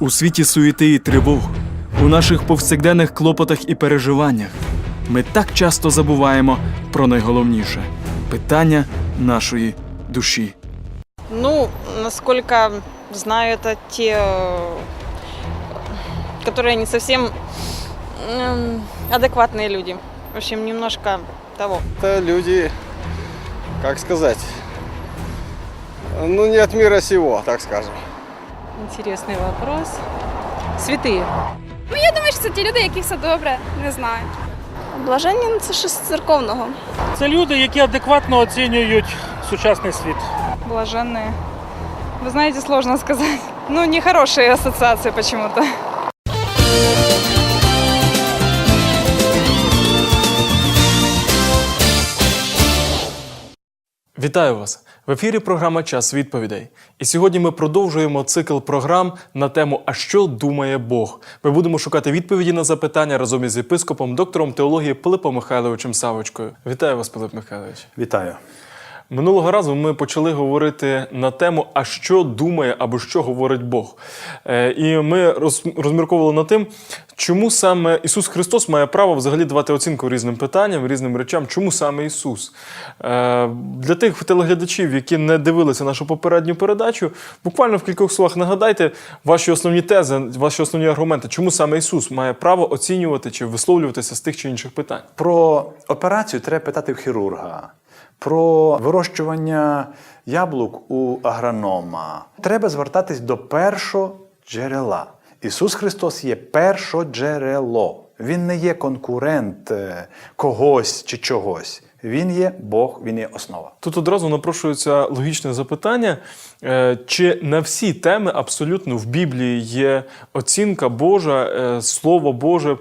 У світі суєти і тривог, у наших повсякденних клопотах і переживаннях ми так часто забуваємо про найголовніше питання нашої душі. Ну, насколько знаю, это те, э, которые не совсем м, адекватные люди. В общем, немножко того. Это люди, как сказать, ну не от мира сего, так скажем. Інтересний вопрос. Святые. Я думаю, що це ті люди, які все добре, не знаю. Блаженні ну, це щось з церковного. Це люди, які адекватно оцінюють сучасний світ. Блаженные. Вы знаете, сложно сказать. Ну, нехорошие ассоциации почему-то. Вітаю вас! В ефірі програма Час відповідей. І сьогодні ми продовжуємо цикл програм на тему А що думає Бог? Ми будемо шукати відповіді на запитання разом із єпископом, доктором теології Пилипом Михайловичем Савочкою. Вітаю вас, Пилип Михайлович. Вітаю. Минулого разу ми почали говорити на тему, а що думає або що говорить Бог. Е, і ми роз- розмірковували над тим, чому саме Ісус Христос має право взагалі давати оцінку різним питанням, різним речам. Чому саме Ісус? Е, для тих телеглядачів, які не дивилися нашу попередню передачу, буквально в кількох словах нагадайте ваші основні тези, ваші основні аргументи, чому саме Ісус має право оцінювати чи висловлюватися з тих чи інших питань. Про операцію треба питати в хірурга. Про вирощування яблук у агронома. Треба звертатись до першого джерела. Ісус Христос є першоджерело. Він не є конкурент е, когось чи чогось. Він є Бог, він є основа. Тут одразу напрошується логічне запитання: Е, чи на всі теми абсолютно в Біблії є оцінка Божа, е, Слово Боже,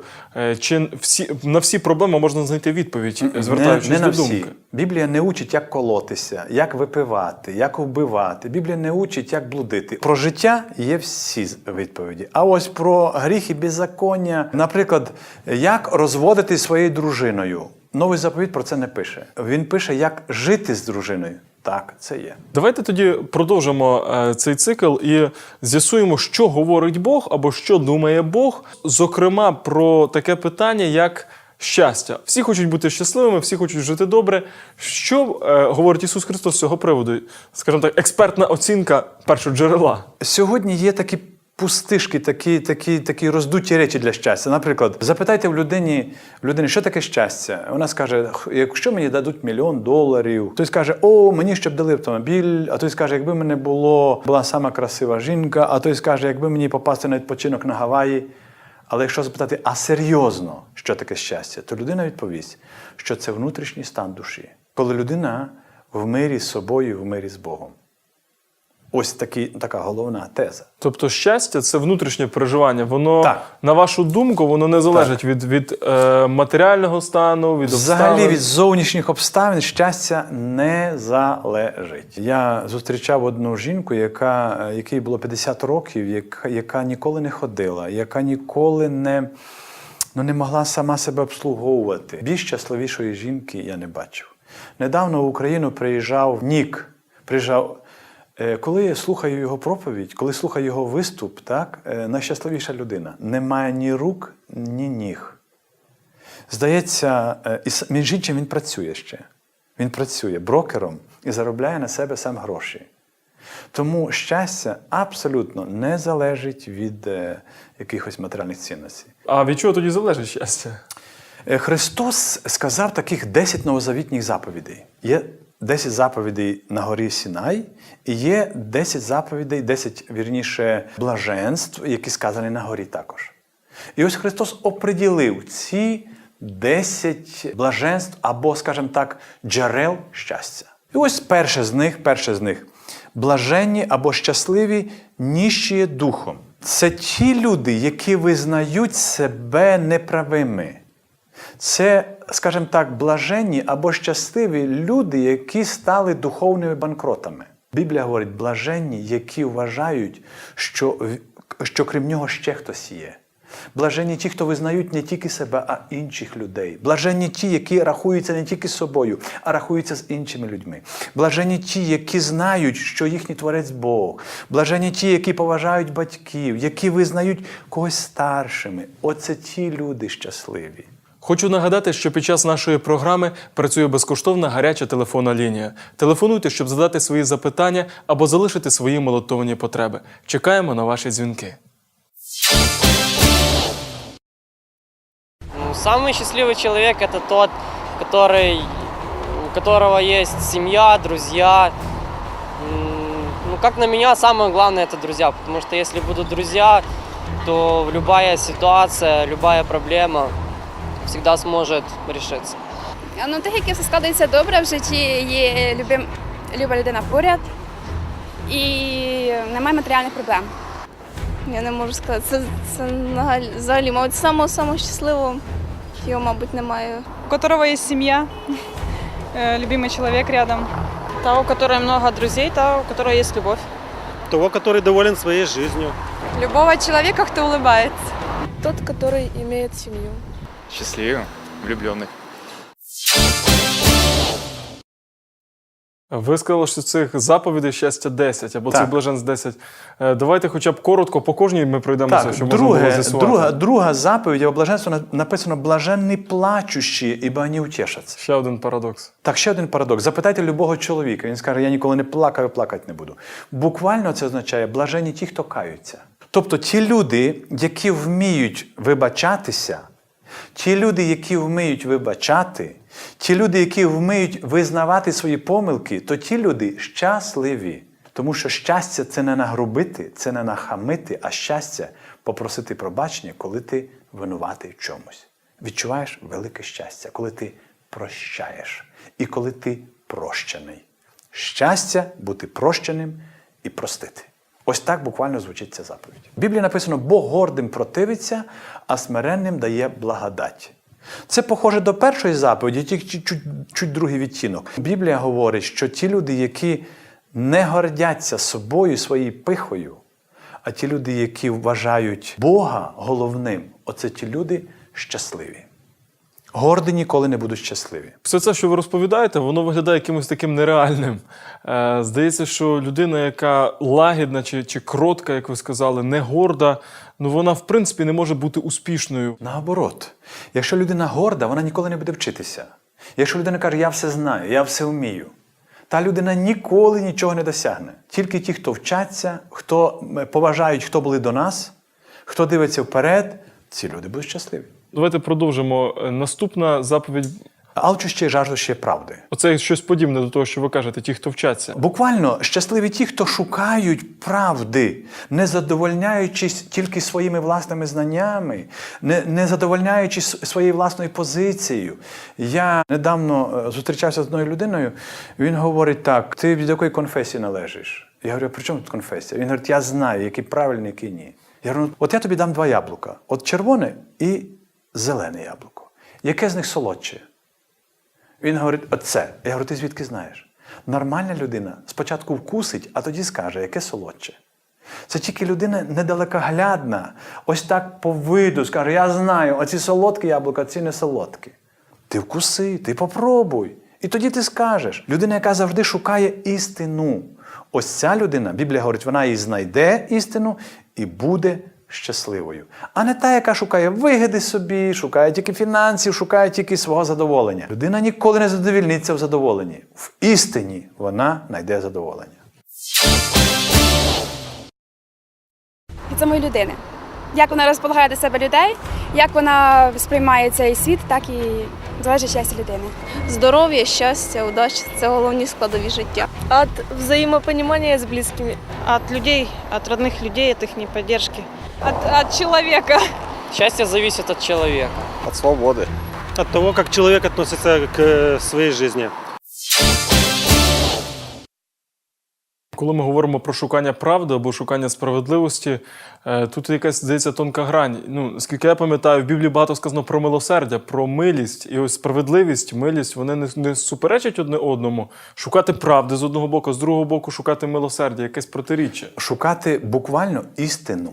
чи всі на всі проблеми можна знайти відповідь, звертаючись не, не до на всі. Біблія не учить, як колотися, як випивати, як вбивати. Біблія не учить, як блудити. Про життя є всі відповіді. А ось про гріх і беззаконня, наприклад, як розводити своєю дружиною. Новий заповідь про це не пише. Він пише, як жити з дружиною. Так, це є. Давайте тоді продовжимо е, цей цикл і з'ясуємо, що говорить Бог або що думає Бог, зокрема про таке питання, як щастя. Всі хочуть бути щасливими, всі хочуть жити добре. Що е, говорить Ісус Христос з цього приводу? Скажімо так, експертна оцінка першоджерела. Сьогодні є такі пустишки, такі, такі, такі роздуті речі для щастя. Наприклад, запитайте в людині, в людини, що таке щастя? Вона скаже: якщо мені дадуть мільйон доларів, хтось каже, о, мені ще б дали автомобіль, а той скаже, якби мене було, була сама красива жінка, а той скаже, якби мені попасти на відпочинок на Гаваї. Але якщо запитати, а серйозно, що таке щастя, то людина відповість, що це внутрішній стан душі, коли людина в мирі з собою, в мирі з Богом. Ось такі, така головна теза. Тобто щастя це внутрішнє переживання. Воно, Так. на вашу думку, воно не залежить від, від е, матеріального стану, від Взагалі обставин. від зовнішніх обставин щастя не залежить. Я зустрічав одну жінку, яка, е, якій було 50 років, яка, яка ніколи не ходила, яка ніколи не, ну, не могла сама себе обслуговувати. Більш щасливішої жінки я не бачив. Недавно в Україну приїжджав Нік. Приїжджав. Е, Коли я слухаю його проповідь, коли слухаю його виступ, так, е, найщасливіша людина. Немає ні рук, ні ніг. Здається, е, і між іншим він працює ще. Він працює брокером і заробляє на себе сам гроші. Тому щастя абсолютно не залежить від е, якихось матеріальних цінностей. А від чого тоді залежить щастя? Христос сказав таких 10 новозавітніх заповідей. Є 10 заповідей на горі Сінай, і є 10 заповідей, 10, вірніше, блаженств, які сказані на горі також. І ось Христос оприділив ці 10 блаженств або, скажімо так, джерел щастя. І ось перше з них, перше з них блаженні або щасливі ніщі духом. Це ті люди, які визнають себе неправими. Це, скажімо так, блаженні або щасливі люди, які стали духовними банкротами. Біблія говорить, блаженні, які вважають, що, що крім нього ще хтось є. Блаженні ті, хто визнають не тільки себе, а інших людей. Блаженні ті, які рахуються не тільки з собою, а рахуються з іншими людьми. Блаженні ті, які знають, що їхній творець Бог. Блаженні ті, які поважають батьків, які визнають когось старшими. Оце ті люди щасливі. Хочу нагадати, що під час нашої програми працює безкоштовна гаряча телефонна лінія. Телефонуйте, щоб задати свої запитання або залишити свої молитовні потреби. Чекаємо на ваші дзвінки. Ну, самый счастливый человек это тот, который, у которого есть семья, друзья. М, Ну, как на меня, самое главное это друзья, потому что если будут друзья, то любая ситуация, любая проблема всегда сможет решиться. А, Ну, тих, які все складається добре в житті, є любим, люба людина поряд і немає матеріальних проблем. Я не можу сказати, це, це нагаль- взагалі, мабуть, самого самого щасливого його, мабуть, немає. У которого есть семья, э, любимый человек рядом. Того, у которого много друзей, того, у которого есть любовь. Того, который доволен своей жизнью. Любого человека, кто улыбается. Тот, який має сім'ю. Счастливым, влюбленных. Ви сказали, що цих заповідей щастя 10 або Так. цих блаженств 10. Е, Давайте хоча б коротко по кожній ми пройдемося, Так, щоб можна було з'ясувати. друга, друга заповідь або блаженство написано блаженний плачущі, ібо вони утішаться. Ще один парадокс. Так, ще один парадокс. Запитайте любого чоловіка. Він скаже, я ніколи не плакав і плакати не буду. Буквально це означає блажені ті, хто каються. Тобто ті люди, які вміють вибачатися, ті люди, які вміють вибачати, ті люди, які вміють визнавати свої помилки, то ті люди щасливі. Тому що щастя це не нагрубити, це не нахамити, а щастя попросити пробачення, коли ти винуватий в чомусь. Відчуваєш велике щастя, коли ти прощаєш і коли ти прощений. Щастя бути прощеним і простити. Ось так буквально звучить ця заповідь. В Біблії написано: Бог гордим противиться, а смиренним дає благодать. Це похоже до першої заповіді, тільки чуть, чуть, чуть другий відтінок. Біблія говорить, що ті люди, які не гордяться собою, своєю пихою, а ті люди, які вважають Бога головним, оце ті люди щасливі. Горді ніколи не будуть щасливі. Все це, що ви розповідаєте, воно виглядає якимось таким нереальним. Е, здається, що людина, яка лагідна чи, чи кротка, як ви сказали, не горда, ну вона в принципі не може бути успішною. Наоборот, якщо людина горда, вона ніколи не буде вчитися. Якщо людина каже, я все знаю, я все вмію, та людина ніколи нічого не досягне. Тільки ті, хто вчаться, хто поважають, хто були до нас, хто дивиться вперед, ці люди будуть щасливі. Давайте продовжимо. Е, Наступна заповідь Алчущі і жаждущі правди. Оце щось подібне до того, що ви кажете, ті, хто вчаться. Буквально щасливі ті, хто шукають правди, не задовольняючись тільки своїми власними знаннями, не, не задовольняючись своєю власною позицією. Я недавно е, зустрічався з одною людиною, він говорить так: ти від якої конфесії належиш? Я говорю, при чому тут конфесія? Він говорить, я знаю, який правильний, який ні. Я говорю, от я тобі дам два яблука: от червоне і зелене яблуко. Яке з них солодше? Він говорить, оце. Я говорю, ти звідки знаєш? Нормальна людина спочатку вкусить, а тоді скаже, яке солодше. Це тільки людина недалекоглядна, ось так по виду скаже: я знаю, оці солодкі яблука, ці не солодкі. Ти вкуси, ти попробуй. І тоді ти скажеш. Людина, яка завжди шукає істину. Ось ця людина, Біблія говорить, вона і знайде істину і буде щасливою. А не та, яка шукає вигоди собі, шукає тільки фінансів, шукає тільки свого задоволення. Людина ніколи не задовільниться в задоволенні. В істині вона знайде задоволення. від самої людини. Як вона розполагає до себе людей, як вона сприймає цей світ, так і залежить щастя людини. Здоров'я, щастя, удача це головні складові життя. От взаимопонимания с близкими. От людей, от родных людей, от их поддержки. От, от человека. Счастье зависит от человека. От свободы. От того, как человек относится к э, своей жизни. Коли ми говоримо про шукання правди або шукання справедливості, е, тут якась здається тонка грань. Ну, наскільки я пам'ятаю, в Біблії багато сказано про милосердя, про милість. І ось справедливість, милість, вони не, не суперечать одне одному. Шукати правди з одного боку, з другого боку шукати милосердя, якесь протиріччя. Шукати буквально істину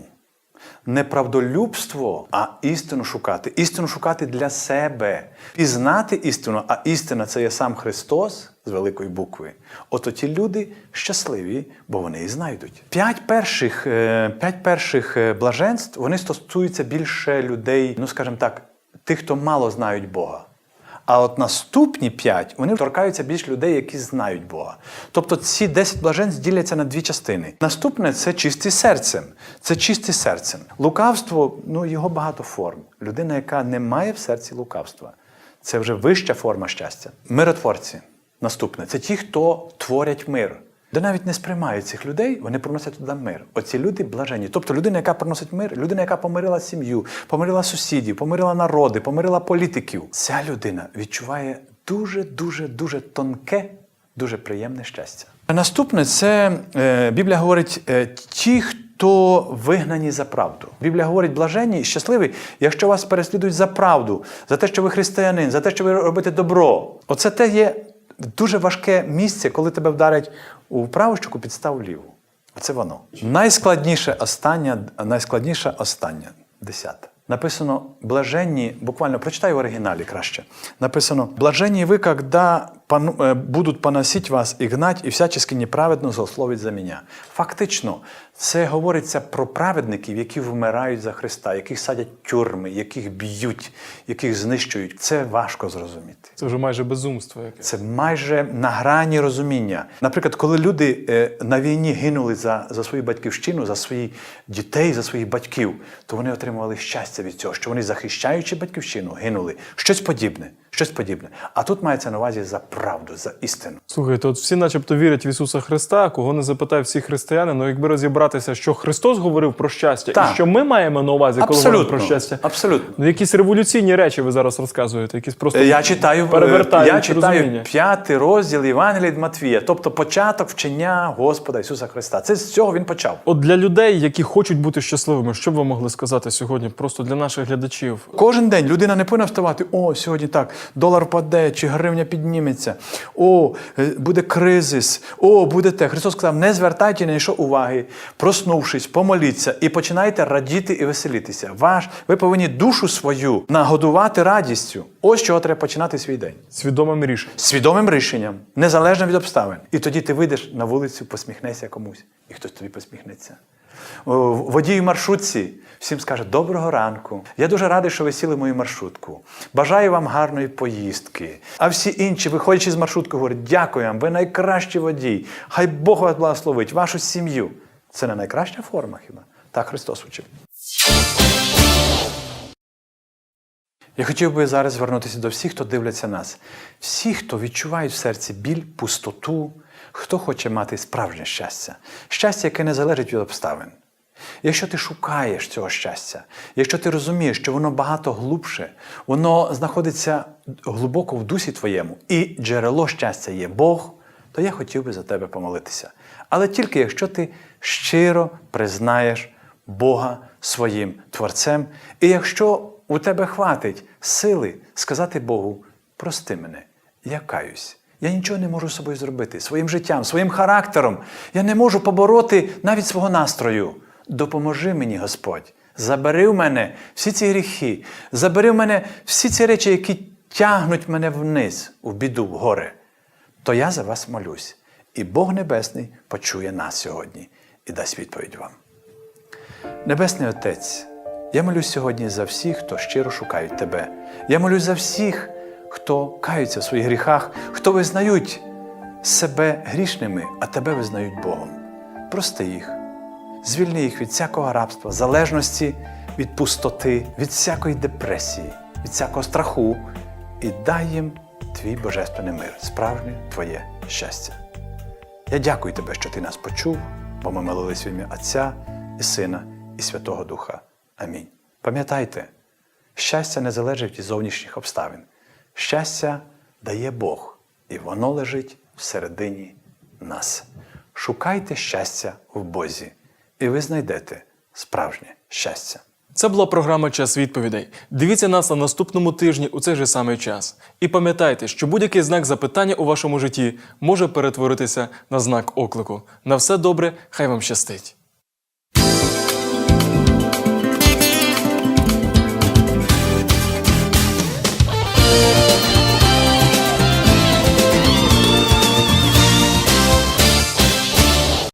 неправдолюбство, а істину шукати. Істину шукати для себе, пізнати істину, а істина це є сам Христос з великої букви. Ото ті люди щасливі, бо вони і знайдуть. П'ять перших, е, п'ять перших е, блаженств вони стосуються більше людей, ну скажімо так, тих, хто мало знають Бога. А от наступні п'ять вони торкаються більш людей, які знають Бога. Тобто ці 10 блаженств діляться на дві частини. Наступне це чисті серцем. Це чисті серцем. Лукавство, ну його багато форм. Людина, яка не має в серці лукавства, це вже вища форма щастя. Миротворці. Наступне це ті, хто творять мир. Де навіть не сприймають цих людей, вони приносять туди мир. Оці люди блажені. Тобто людина, яка приносить мир, людина, яка помирила сім'ю, помирила сусідів, помирила народи, помирила політиків. Ця людина відчуває дуже, дуже, дуже тонке, дуже приємне щастя. Наступне це е, Біблія говорить е, ті, хто вигнані за правду. Біблія говорить блаженні і щасливі, якщо вас переслідують за правду, за те, що ви християнин, за те, що ви робите добро. Оце те є дуже важке місце, коли тебе вдарять у праву щоку, підстав ліву. Оце воно. Найскладніше остання, найскладніше остання, десята. Написано блаженні, буквально прочитай в оригіналі краще. Написано: блаженні ви, когда будуть поносить вас і гнать, і всячески неправедно злословить за мене. Фактично, це говориться про праведників, які вмирають за Христа, яких садять тюрми, яких б'ють, яких знищують. Це важко зрозуміти. Це вже майже безумство якесь. Це майже на грані розуміння. Наприклад, коли люди е, на війні гинули за, за свою батьківщину, за своїх дітей, за своїх батьків, то вони отримували щастя від цього, що вони, захищаючи батьківщину, гинули. Щось подібне. Щось подібне. А тут мається на увазі за правду, за істину. Слухайте, от всі начебто вірять в Ісуса Христа, кого не запитає всі християни, ну якби розібратися, що Христос говорив про щастя, Так. і що ми маємо на увазі, коли говоримо про щастя. Абсолютно. Ну, якісь революційні речі ви зараз розказуєте, якісь просто Е, Я читаю, е, перевертають я читаю розуміння. п'ятий розділ Євангелія від Матвія, тобто початок вчення Господа Ісуса Христа. Це з цього він почав. От для людей, які хочуть бути щасливими, що б ви могли сказати сьогодні, просто для наших глядачів? Кожен день людина не повинна вставати. О, сьогодні так, долар паде, чи гривня підніметься. О, е, буде кризис. О, буде те. Христос сказав: не звертайте на що уваги, проснувшись, помоліться і починайте радіти і веселітися. Ваш, ви повинні душу свою нагодувати радістю. Ось чого треба починати свій день. Свідомим рішенням. Свідомим рішенням, незалежно від обставин. І тоді ти вийдеш на вулицю, посміхнешся комусь, і хтось тобі посміхнеться. Водій маршрутці всім скаже доброго ранку. Я дуже радий, що ви сіли мою маршрутку. Бажаю вам гарної поїздки. А всі інші, виходячи з маршрутки, говорять, дякую вам, ви найкращий водій. Хай Бог вас благословить, вашу сім'ю. Це не найкраща форма хіба? Так Христос учив. Я хотів би зараз звернутися до всіх, хто дивляться нас. Всі, хто відчувають в серці біль, пустоту, хто хоче мати справжнє щастя, щастя, яке не залежить від обставин. Якщо ти шукаєш цього щастя, якщо ти розумієш, що воно багато глубше, воно знаходиться глибоко в дусі твоєму, і джерело щастя є Бог, то я хотів би за тебе помолитися. Але тільки якщо ти щиро признаєш Бога своїм Творцем, і якщо у тебе хватить сили сказати Богу, прости мене, я каюсь. Я нічого не можу з собою зробити, своїм життям, своїм характером. Я не можу побороти навіть свого настрою. Допоможи мені, Господь. Забери в мене всі ці гріхи, забери в мене всі ці речі, які тягнуть мене вниз, у біду, в горе. То я за вас молюсь. І Бог Небесний почує нас сьогодні і дасть відповідь вам. Небесний Отець, я молюсь сьогодні за всіх, хто щиро шукають Тебе. Я молюсь за всіх, хто каються в своїх гріхах, хто визнають себе грішними, а Тебе визнають Богом. Прости їх, звільни їх від всякого рабства, залежності від пустоти, від всякої депресії, від всякого страху і дай їм твій божественний мир, справжнє Твоє щастя. Я дякую Тебе, що Ти нас почув, бо ми молились в ім'я Отця і Сина і Святого Духа. Амінь. Пам'ятайте, щастя не залежить від зовнішніх обставин. Щастя дає Бог, і воно лежить всередині нас. Шукайте щастя в Бозі, і ви знайдете справжнє щастя. Це була програма Час відповідей. Дивіться нас на наступному тижні у цей же самий час. І пам'ятайте, що будь-який знак запитання у вашому житті може перетворитися на знак оклику. На все добре, хай вам щастить!